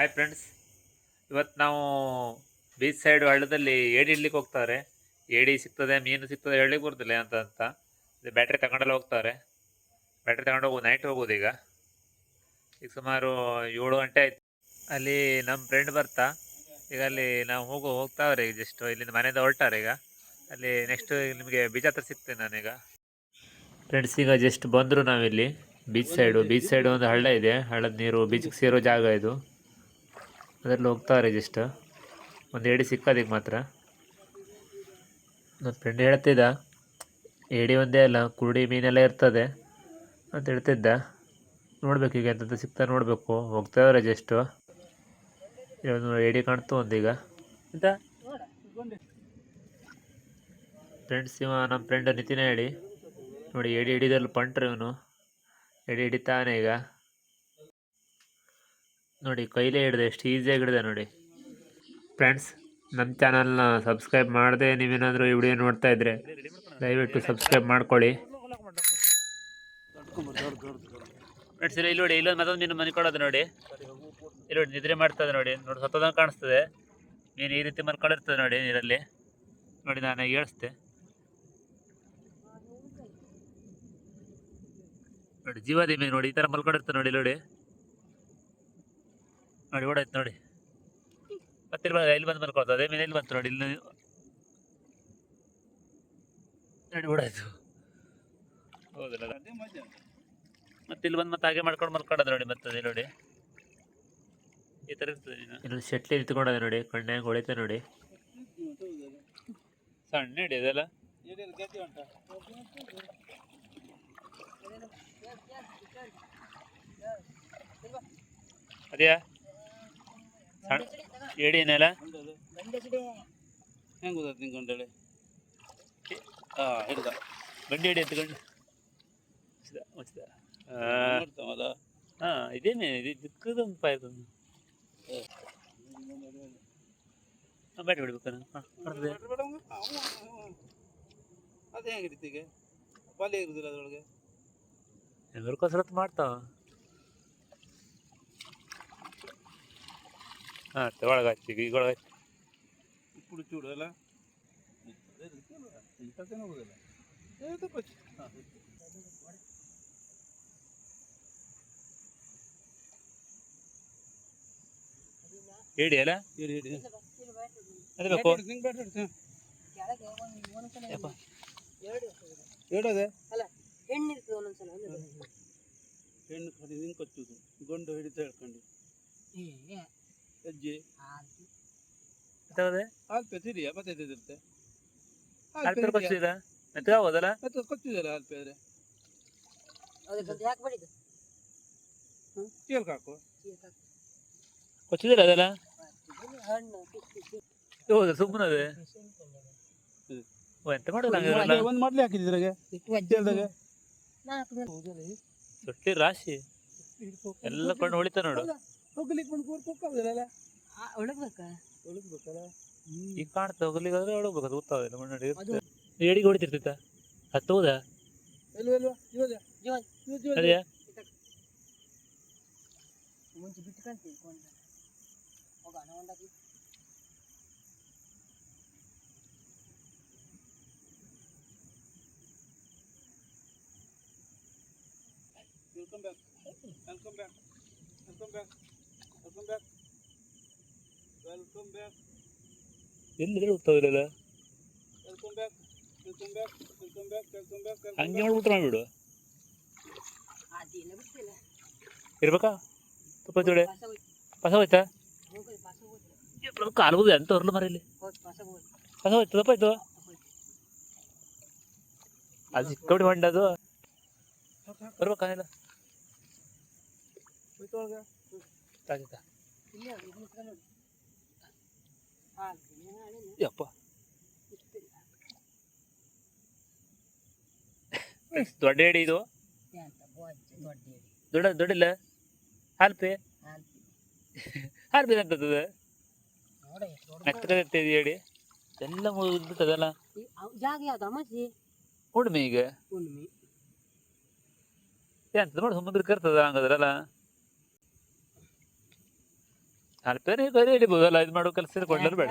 Hi friends ಇವತ್ತು ನಾವು beach side ಹಳ್ಳದಲ್ಲಿ ಏಡಿ ಇಡ್ಲಿಕ್ಕೆ ಹೋಗ್ತಾರೆ. ಏಡಿ ಸಿಗ್ತದೆ, ಮೀನು ಸಿಗ್ತದೆ ಹೇಳಲಿಕ್ಕೆ ಬರ್ತಿಲ್ಲ ಅಂತ. ಅಂತ ಬ್ಯಾಟ್ರಿ ತಗೊಂಡೆಲ್ಲ ಹೋಗ್ತಾರೆ. ಬ್ಯಾಟ್ರಿ ತಗೊಂಡು ಹೋಗೋದು ನೈಟ್ ಹೋಗೋದು ಈಗ. ಈಗ ಸುಮಾರು ಏಳು ಗಂಟೆ ಆಯ್ತು. ಅಲ್ಲಿ ನಮ್ಮ ಫ್ರೆಂಡ್ ಬರ್ತಾ. ಈಗ ಅಲ್ಲಿ ನಾವು ಹೋಗೋ ಹೋಗ್ತಾವ್ರೆ ಈಗ ಜಸ್ಟ್ ಇಲ್ಲಿಂದ ಮನೆಯಿಂದ ಹೊರಟಾರೆ ಈಗ. ಅಲ್ಲಿ ನೆಕ್ಸ್ಟ್ ನಿಮಗೆ ಬೀಚ್ ಹತ್ರ ಸಿಗ್ತೇನೆ ನಾನೀಗ ಫ್ರೆಂಡ್ಸ್ ಈಗ ಜಸ್ಟ್ ಬಂದರು ನಾವಿಲ್ಲಿ. ಬೀಚ್ ಸೈಡು ಬೀಚ್ ಸೈಡು ಒಂದು ಹಳ್ಳ ಇದೆ. ಹಳ್ಳದ ನೀರು ಬೀಚ್ಗೆ ಸೇರೋ ಜಾಗ ಇದು. ಅದರಲ್ಲಿ ಹೋಗ್ತಾರೆ ಜಸ್ಟ್ ಒಂದು ಏಡಿ ಸಿಕ್ಕದೀಗ ಮಾತ್ರ. ನನ್ನ ಫ್ರೆಂಡ್ ಹೇಳ್ತಿದ್ದ ಏಡಿ ಒಂದೇ ಅಲ್ಲ ಕುರುಡಿ ಮೀನೆಲ್ಲ ಇರ್ತದೆ ಅಂತ ಹೇಳ್ತಿದ್ದ. ನೋಡ್ಬೇಕು ಈಗ ಎಂತ ಸಿಗ್ತಾ ನೋಡಬೇಕು. ಹೋಗ್ತಾವ್ರೆ ಜಸ್ಟು ಒಂದು ಏಡಿ ಕಾಣ್ತು ಒಂದೀಗ. ಫ್ರೆಂಡ್ಸ್ ಇವ ನಮ್ಮ ಫ್ರೆಂಡ್ ನಿತಿನ ಹೇಳಿ. ನೋಡಿ ಏಡಿ ಹಿಡಿದಲ್ಲಿ ಪಂಟ್ರಿ ಇವನು. ಎಡಿ ಹಿಡಿತಾನೆ ಈಗ. ನೋಡಿ ಕೈಲೇ ಹಿಡಿದೆ ಎಷ್ಟು ಈಸಿಯಾಗಿ ಹಿಡಿದೆ ನೋಡಿ. ಫ್ರೆಂಡ್ಸ್ ನಮ್ಮ ಚಾನಲ್ನ ಸಬ್ಸ್ಕ್ರೈಬ್ ಮಾಡದೆ ನೀವೇನಾದರೂ ಈ ವಿಡಿಯೋ ನೋಡ್ತಾ ಇದ್ರೆ ದಯವಿಟ್ಟು ಸಬ್ಸ್ಕ್ರೈಬ್ ಮಾಡ್ಕೊಳ್ಳಿ. ಫ್ರೆಂಡ್ಸ್ ಇಲ್ಲಿ ನೋಡಿ ಇಲ್ಲೊಂದು ಮತ್ತೊಂದು ಮೀನು ಮನ್ಕೊಳ್ಳೋದು ನೋಡಿ. ಇಲ್ಲಿ ನೋಡಿ ನಿದ್ರೆ ಮಾಡ್ತದೆ ನೋಡಿ. ನೋಡಿ ಸತ್ತದಂಗೆ ಕಾಣಿಸ್ತದೆ. ಮೀನು ಈ ರೀತಿ ಮಲ್ಕೊಂಡಿರ್ತದೆ ನೋಡಿ ನೀರಲ್ಲಿ. ನೋಡಿ ನಾನು ಹೇಳಿಸ್ದೆ ನೋಡಿ ಜೀವದಿ ಮೀನು ನೋಡಿ ಈ ಥರ ಮಲ್ಕೊಂಡಿರ್ತದೆ ನೋಡಿ ಇಲ್ಲಿ ನೋಡಿ. ನೋಡಿ ಓಡಾಯ್ತು ನೋಡಿ. ಮತ್ತೆ ಇಲ್ಲಿ ಬಂದು ಇಲ್ಲಿ ಬಂದು ಮಲ್ಕೊಳ್ತದೆ ಅದೇ ಮೇಲೆ ಇಲ್ಲಿ ಬಂತು ನೋಡಿ ಇಲ್ಲಿ ನೋಡಿ ಓಡಾಯ್ತು ಹೌದಲ್ಲ ಮತ್ತೆ ಇಲ್ಲಿ ಬಂದು ಮತ್ತೆ ಹಾಗೆ ಮಾಡ್ಕೊಂಡು ಮಲ್ಕೊಳ್ಳೋದು ನೋಡಿ ಮತ್ತೆ ಅದೇ ನೋಡಿ. ಈ ಥರ ಇರ್ತದೆ ಇಲ್ಲಿ ಶೆಟ್ಲಿ ನಿಂತ್ಕೊಂಡದೆ ನೋಡಿ ಕಣ್ಣೆ ಹೊಳಿತೆ ನೋಡಿ. ಸಣ್ಣ ಹಿಡಿ ಅದೆಲ್ಲ ಅದ್ಯಾ? ಏಡಿನೆಲ್ಲ ಹೆಂಗೆ ಗೊತ್ತಾಯ್ತು ನಿಂಗೆ ಗಂಡೇಳಿ? ಹಾಂ ಹಿಡ್ದ. ಗಂಡಿ ಏಡಿ ಎತ್ಕೊಂಡು ಮುಚ್ಚಿದ ಹಾಂ ಇದೇನೆ ಇದು ದಿಕ್ಕದೊಂದು ಪಾಯದೊಂದು ಹಾಂ ಬೇಡ ಬಿಡ್ಬೇಕು ಹಾಂ ಅದೇ ಹೆಂಗೆ ಹಿಡಿತೀಗ ಪಾಲಿ ಇರುದಿಲ್ಲ ಅದ್ರೊಳಗೆ. ಎಲ್ಲರೂ ಕಸರತ್ತು ಮಾಡ್ತಾವ. ಹಾಂ ಒಳಗೆ ಹಚ್ಚಿ ಈಗ ಒಳಗೆ ಹಚ್ಚಿ ಕುಡು ಚೂಡು ಅಲ್ಲ? ಹೇಳಿ ಅಲ್ಲ ಅದೇ ಬೇಕು ಹೇಳೋದೆ ಹೆಣ್ಣು ಕಡಿ ನಿಂಗೆ ಕೊಚ್ಚುದು. ಗೊಂಡು ಹಿಡಿತಾ ಹೇಳ್ಕೊಂಡು. ಹೆಜ್ಜೆ ಅಲ್ಪೆ ಮತ್ತೆ ಅಲ್ಪೇರ್ ಕೊಚ್ಚಿದ ಮೆತ್ತಗಾಗೋದಲ್ಲ ಮತ್ತೆ ಕೊಚ್ಚಿದಲ್ಲ ಅಲ್ಪೆ ಆದ್ರೆ? ಹಾಕು ಕೊಚ್ಚಿದಿಲ್ಲ ಅದೆಲ್ಲ? ಎಂತ ಮಾಡಲ್ಲ ಒಂದು ಮಾಡ್ಲಿ ಹಾಕಿದ್ರಾಗೆ ಸೊಟ್ಟಿ ರಾಶಿ. ಎಲ್ಲ ಕಣ್ಣು ಹೊಳಿತ ನೋಡು. ಹೋಗ್ಲಿಕ್ಕೆ ಬಂದು ಕೂರ್ ಕೂರ್ಕೋದಿಲ್ಲ ಒಳಗ್ಬೇಕ ಒಳಗ್ಬೇಕಾ ಒಳಗ್ಬೇಕಲ್ಲ ಈಗ ಕಾಣ್ತಾ ಹೋಗ್ಲಿಕ್ಕೆ ಆದ್ರೆ ಹೊಡಬೇಕು ಅದು ಗೊತ್ತಾಗೋದಿಲ್ಲ ಮಣ್ಣು ಅದು. ಏಡಿಗೆ ಹೊಡಿತಿರ್ತಿತ್ತ ಹತ್ತೋದ ಎಲ್ವ ಎಲ್ವ ಇವಾಗ ಇವಾಗ ಇವಾಗ ಅದ್ಯಾ ಮುಂಚೆ ಬಿಟ್ಟು ಕಾಣ್ತೀವಿ ಕೊಂಡ ಹೋಗೋಣ welcome back welcome back welcome back welcome back welcome back ಎಲ್ಲಿ ಹೋಗ್ತಾವಿಲ್ಲ welcome back welcome back welcome back welcome back ಹಂಗೆ ಮಾಡ್ಬಿಟ್ರೆ ಮಾಡ್ಬಿಡು ಅದಿಲ್ಲ ಬಿಟ್ಟಿಲ್ಲ ಇರ್ಬೇಕಾ ತುಪ್ಪ ಜೋಡೆ ಪಾಸ ಹೋಯ್ತು ಪಸ ಹೋಯ್ತಾ ಹೋಗೋದು ಪಾಸ ಹೋಯ್ತು ಕಾಲು ಹೋಗಿದೆ ಅಂತ ಹೊರ್ಲು ಮರಲ್ಲಿ ಹೋಯ್ತು ಪಾಸ ಹೋಯ್ತು ಪಸ ಹೋಯ್ತು ತಪ್ಪ ಆಯ್ತು ಹೋಯ್ತು ಅದು ಸಿಕ್ಕಬಿಡಿ ಹೊಂಡ ಅದು ಬರ್ಬೇಕಾ ಇಲ್ಲ ಹೋಯ್ತು ಒಳಗೆ ತಾಗಿತ್ತ ಇಲ್ಲ ಇದು ಮುಟ್ಕೊಂಡು ನೋಡಿ ಹಾಲು ನಾಳೆ ಯಪ್ಪ ಇಷ್ಟಿಲ್ಲ ದೊಡ್ಡ ಏಡಿ ಇದು ಎಂತ ಬೋಜ್ಜೆ ದೊಡ್ಡ ಹೇಳಿ ದೊಡ್ಡ ದೊಡ್ಡಿಲ್ಲ ಹಾಲ್ಪೆ ಹಾಲು ಹಾಲ್ಪೆ ಅಂತದ್ದು ನೋಡ ಎಷ್ಟು ದೊಡ್ಡ ಮೆತ್ತಗೆ ಇರ್ತದೆ ಹೇಳಿ ಎಲ್ಲ ಮುಗಿದ್ಬಿಟ್ಟದಲ್ಲ ಈ ಅವ್ ಜಾಗ ಯಾವ್ದು ಅಮಾಸಿ ಉಣ್ಮೆ ಈಗ ಹುಣ್ಣಿಮೆ ಎಂತ ನೋಡಿ ಸಮುದ್ರಕ್ಕೆ ಇರ್ತದ ಹಂಗದ್ರಲ್ಲ ಚೀಲದಾಗ ನೋಡು, ಒಂದು ಮಾಡೋ ಕೆಲಸ ಅದು ಬೇಡ.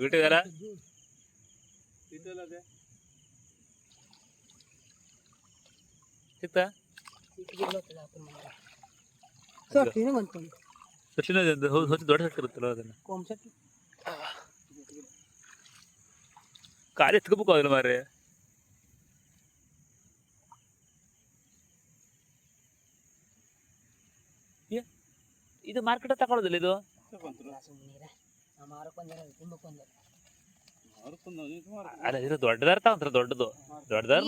ಬಿಟ್ಟಿದಾರ ಸಿಕ್ತಾ ಸೊಟ್ಟಿನ ಬಂತು. ದೊಡ್ಡ ಸಟ್ ಇರುತ್ತಲ್ಲ ಅದನ್ನ ಕೋಮ್ ಸೊಟ್ಟಿ ಕಾಲು ಎತ್ಕೋಬೇಕು ಅದನ್ನ ಮಾರ್ರೆ. ಇದು ಮಾರ್ಕೆಟ್ ತಗೊಳ್ಳೋದಿಲ್ಲ ಇದು. ಅಲ್ಲ ದೊಡ್ಡದಾರ ತಗೊಂತಾರ ದೊಡ್ಡದು. ದೊಡ್ಡದಾರ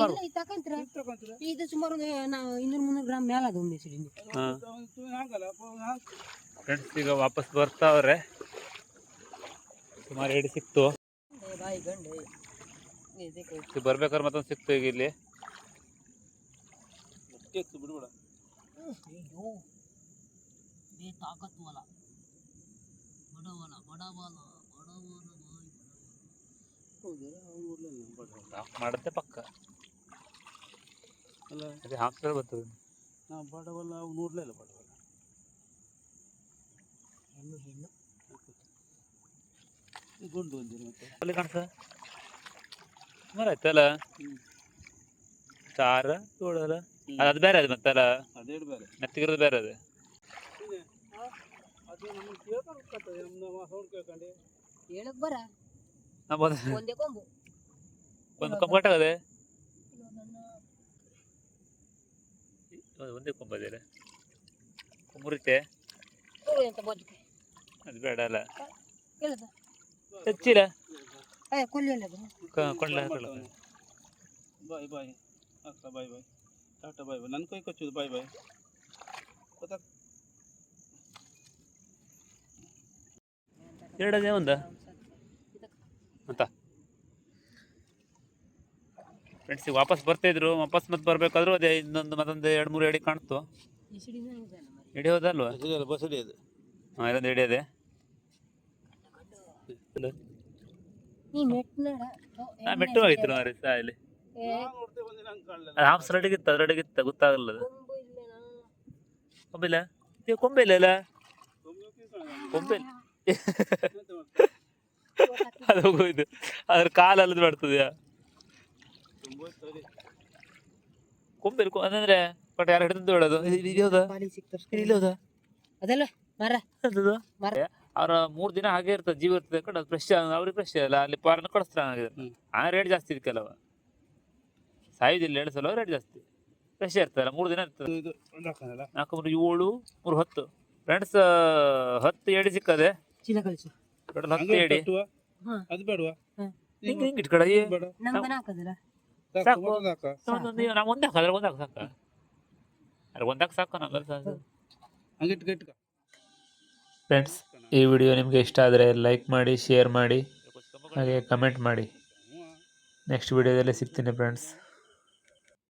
ಇದು ಸುಮಾರು ಒಂದು ನಾವು ಇನ್ನೂರು ಮುನ್ನೂರು ಗ್ರಾಮ್ ಮೇಲೆ ಅದು ಒಂದು. ಫ್ರೆಂಡ್ಸ್ ಈಗ ವಾಪಸ್ ಬರ್ತಾವ್ರೆ. ಸುಮಾರು ಸಿಕ್ತು. ಈಗ ಬರ್ಬೇಕಾದ್ರೆ ಮತ್ತೊಂದು ಸಿಕ್ತು ಈಗ ಇಲ್ಲಿ. ಬಿಡ್ಬೇಡ. ಮಾಡುತ್ತೆ ಪಕ್ಕ. ಅಲ್ಲ ಅದೇ ಹಾಕ್ತಾರೆ ಬರ್ತದೆ ನಾವು ಬಡವಲ್ಲ ಅವ್ನು ಇಲ್ಲ ಬಡವಲ್ಲ. ಹೆಣ್ಣು ಹೆಣ್ಣು. ಇದು ಗುಂಡು ಒಂದಿನ ಮತ್ತೆ. ಅಲ್ಲಿ ಕಾಣಿಸ. ಹ್ಮ್. ಚಾರ ಏಳಲ್ಲ ಅದು ಅದು ಬೇರೆ ಅದು ಮತ್ತಲ್ಲ? ಮೆತ್ತಿಗಿರೋದು ಬೇರೆ ಅದು. ಹೇಳಕ್ ಬರ? ಒಂದು- ಒಂದೇ ಕೊಂಬು ಒಂದು ಕಂಪರ್ಟ್ ಆಗದೆ ಒಂದೇ ಕೊಂಬದಿಲ್ಲ ಅದೇ ಬದುಕು. ಅದು ಬೇಡ ಅಲ್ಲ. ಹೆಚ್ಚಿಲ್ಲ ಏ ಕೊಲ್ಲಿ ಅಲ್ಲ ಕೊಂಡ್ಲ ಬಾಯ್ ಬಾಯ್ ಅಕ್ಕ ಬಾಯ್ ಬಾಯ್ ಟಾಟಾ ಬಾಯ್ ಬಾಯ್ ನನ್ನ ಕೈ ಕಚ್ಚುದು ಬಾಯ್ ಬಾಯ್ ಗೊತ್ತಾಗ ಎರಡದೇ ಒಂದ? ಅಂತ. ಫ್ರೆಂಡ್ಸ್ ಈಗ ವಾಪಸ್ ಬರ್ತಿದ್ರು ವಾಪಸ್ ಮತ್ತೆ ಬರ್ಬೇಕಾದ್ರೂ ಅದೇ ಇನ್ನೊಂದು ಮತ್ತೊಂದು ಎರಡು ಮೂರು ಎಡಿ ಕಾಣ್ತು. ಎಡಿ ಹೋದಲ್ವಾ? ಬಸಡಿ ಅದು. ಹಾಂ ಇದೊಂದು ಎಡಿ ಅದೇ. ಮೆಟ್ಟು ಆಗಿತ್ತು ಮಾರಿ ಇಲ್ಲಿ. ಏ ಸರಡಿಗಿತ್ತ ಅದ್ರಡಿಗಿತ್ತ ಗೊತ್ತಾಗಲ್ಲ ಅದು. ಕೊಂಬೆಲ್ಲ? ನೀವು ಕೊಂಬಿಲ್ಲ ಇಲ್ಲ ಕೊಂಬೆ ಅದು ಹೋಗೋಯ್ತು. ಅದ್ರ ಕಾಲಲ್ಲಿ ಬರ್ತದೆ ಕೊಂಬೆ ಅಂದ್ರೆ ಬಟ್ ಯಾರು ಹಿಡಿದು ಹೇಳೋದು ಇಲ್ಲಿ ಹೌದಾ ಇಲ್ಲಿ ಹೌದಾ ಅದಲ್ಲ ಮರ. ಮರ. ಅವ್ರ ಮೂರ್ ದಿನ ಹಾಗೆ ಇರ್ತದೆ ಜೀವ ಇರ್ತದೆ ಕಡೆ ಫ್ರೆಶ್ ಅವ್ರಿಗೆ ಫ್ರೆಶ್ ಅಲ್ಲ ಅಲ್ಲಿ ಪಾರನ್ನ ಕೊಡಿಸ್ತಾರೆ ಹ್ಮ್. ಆ ರೇಟ್ ಜಾಸ್ತಿ ಇದಕ್ಕೆಲ್ಲವ ಸಾಯುದಿಲ್ಲ ಎರಡು ಸಲ ರೇಟ್ ಜಾಸ್ತಿ. ಫ್ರೆಶ್ ಇರ್ತದಲ್ಲ ಮೂರು ದಿನ ಇರ್ತದೆ. ಇದು ನಾಲ್ಕು ಮೂರು ಏಳು ಮೂರು ಹತ್ತು. ಫ್ರೆಂಡ್ಸ್ ಹತ್ತು ಎಡಿ ಸಿಕ್ಕದೆ. ಟೋಟಲ್ ಹತ್ತು ಎಡಿ. ಅದು ಬೇಡವಾ. ಹಿಂಗೆ ಹಿಂಗೆ ಇಟ್ಕಡ ಸಾಕು ನಾವು ಒಂದೇ ಹಾಕಿದ್ರೆ ಒಂದಾಕ ಸಾಕ. ಅದ್ರ ಒಂದಾಕ ಸಾಕು ನಮ್ಗೆ ಸಾಕು ಹಂಗೆ ಇಟ್ಕ ಇಟ್ಕ. ಫ್ರೆಂಡ್ಸ್ ಈ ವಿಡಿಯೋ ನಿಮಗೆ ಇಷ್ಟ ಆದರೆ ಲೈಕ್ ಮಾಡಿ ಶೇರ್ ಮಾಡಿ, ಹಾಗೆ ಕಮೆಂಟ್ ಮಾಡಿ. ನೆಕ್ಸ್ಟ್ ವಿಡಿಯೋದಲ್ಲಿ ಸಿಗ್ತೀನಿ ಫ್ರೆಂಡ್ಸ್